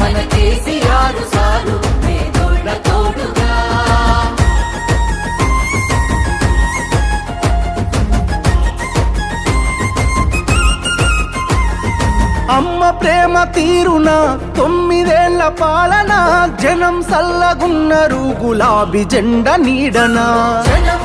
మన కేసీఆర్ సారు తోడుగా. అమ్మ ప్రేమ తీరున తొమ్మిదేళ్ళ పాలన జనం సల్లగున్నరు గులాబీ జెండ నీడనా. జనం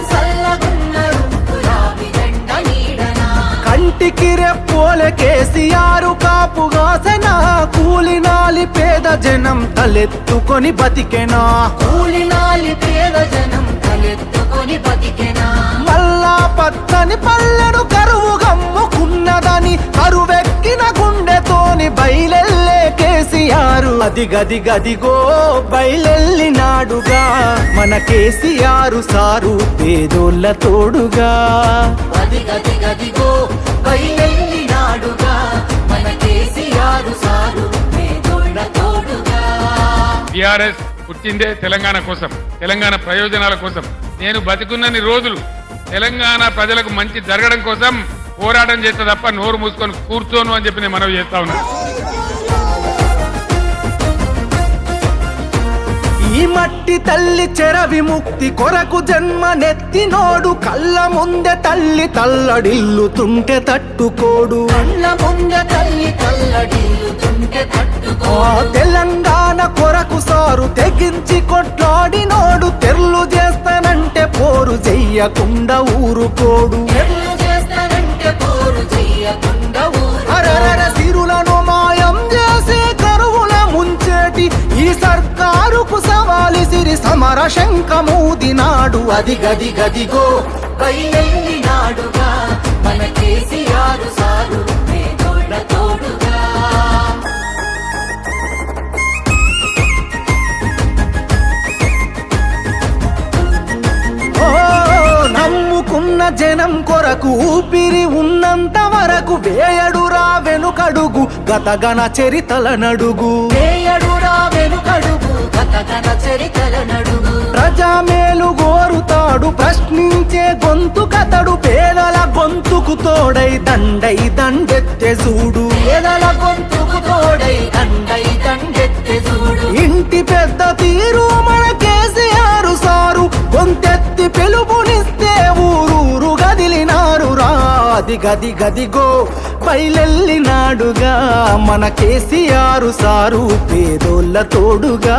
కంటికి రెప్పోలే కేసీఆర్ కాపుగాసెన కూలినాలి పేద జనం తలెత్తుకొని బతికెనా. కూలినాలి పేద జనం తలెత్తుకొని బతికెనా. మల్లా పచ్చని పల్లెను కరువు గమ్ముకున్నదని కరువెక్కిన గుండెతోని బయలెల్లే కేసీఆర్. అది గది గదిగో బయలెల్లినాడుగా మన కేసీఆర్ సారు పేదోళ్ళ తోడుగా. అదిగదిగదిగో బయలెల్లినాడుగా టిఆర్ఎస్ పుట్టిందే తెలంగాణ కోసం తెలంగాణ ప్రయోజనాల కోసం. నేను బతికున్నన్ని రోజులు తెలంగాణ ప్రజలకు మంచి జరగడం కోసం పోరాటం చేస్తే తప్ప నోరు మూసుకొని కూర్చోను అని చెప్పి నేను మనవి చేస్తా ఉన్నా. ఈ మట్టి తల్లి చెర విముక్తి కొరకు జన్మనెత్తినోడు కళ్ళ ముందే తల్లి తల్లడిల్లుతుంటే తట్టుకోడు. కళ్ళ ముంద తల్లి తల్లడిల్లుతుంటే తట్టుకో తెగించి కొట్లాడినోడు తెర్లు చేస్తానంటే పోరు చెయ్యకుండా ఊరుకోడు. సిరులను మాయం చేసే కరువుల ముంచేటి ఈ సర్కారుకు సవాలి సిరి సమర శంఖమూదినాడు అది గది గదిగో బయలెల్లినాడుగా మన కేసీఆర్ సారు తోడుగా. జనం కొరకు ఊపిరి ఉన్నంత వరకు వేయడురా వెనుకడుగు గతగన చరితల నడుగు. వేయడురా వెనుకడుగు గతగన చరితల నడుగు. ప్రజామేలు గోరుతాడు ప్రశ్నించే గొంతు కతడు పేదల గొంతుకు తోడై దండై దండెత్తె చూడు. పేదల గొంతుకు తోడై దండై దండెత్తే గది గది గదిగో పైలెల్లినాడుగా మన కేసీఆర్ సారు పేదోళ్ళ తోడుగా